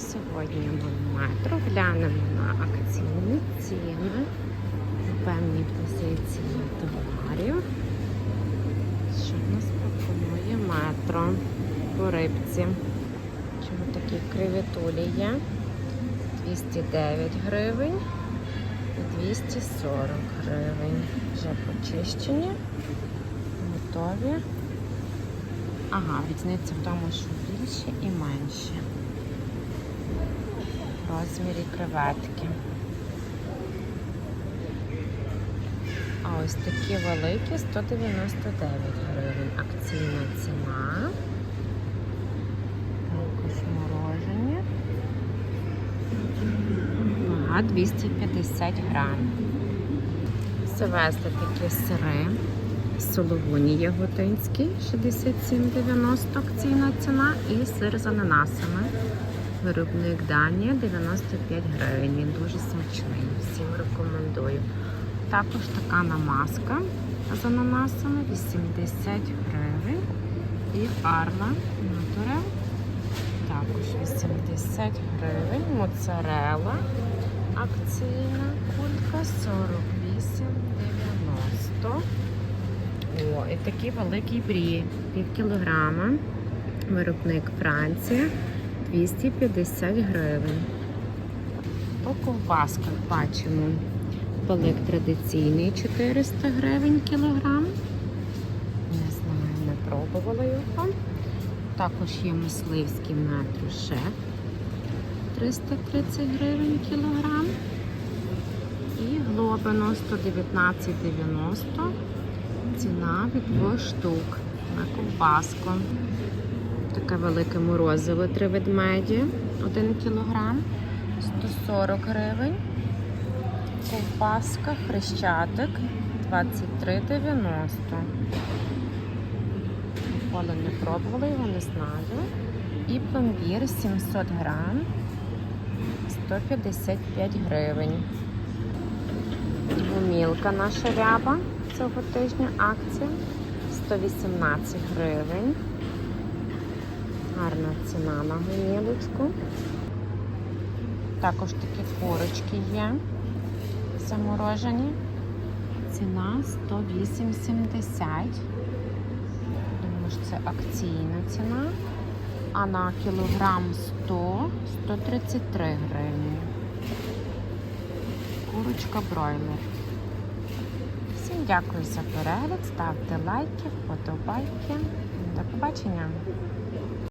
сьогодні ми метро глянемо на акційні ціни, певні позиції товарів. Що в нас пропонує метро по рибці? Чому такі кривітулі є? 209 гривень і 240 гривень. Вже почищені, готові. Ага, різниця в тому, що більше і менше. Розмірі креветки. А ось такі великі 199 гривень. Акційна ціна. Також морожені. Вага 250 грам. Завезли такі сири. Соловуні яготинський 67,90 акційна ціна і сир з ананасами. Виробник Данія 95 гривень. Він дуже смачний. Всім рекомендую. Також така намазка з ананасами 80 гривень. І Арла Натурел також 80 гривень. Моцарела акційна кулька 48,90. О, і такий великий брі, пів кілограма. Виробник Франція 250 гривень. По ковбасках бачимо балик традиційний 400 гривень кілограм. Не знаю, не пробувала його. Також є мисливський метро шеф 330 гривень кілограм. І глобино 119,90 ціна від двох штук на ковбаску. Таке велике морозиво три ведмеді, 1 кілограм, 140 гривень. Ковбаска, хрещатик 23,90. Ніколи не пробувала його, не знаю. І пломбір 700 грам, 155 гривень. Гумілка наша ряба цього тижня акція 118 гривень. Гарна ціна на гумілочку. Також такі курочки є заморожені. Ціна 108,70. Думаю, що це акційна ціна. А на кілограм 100 133 гривні. Курочка бройлер. Всім дякую за перегляд. Ставте лайки, вподобайки. До побачення!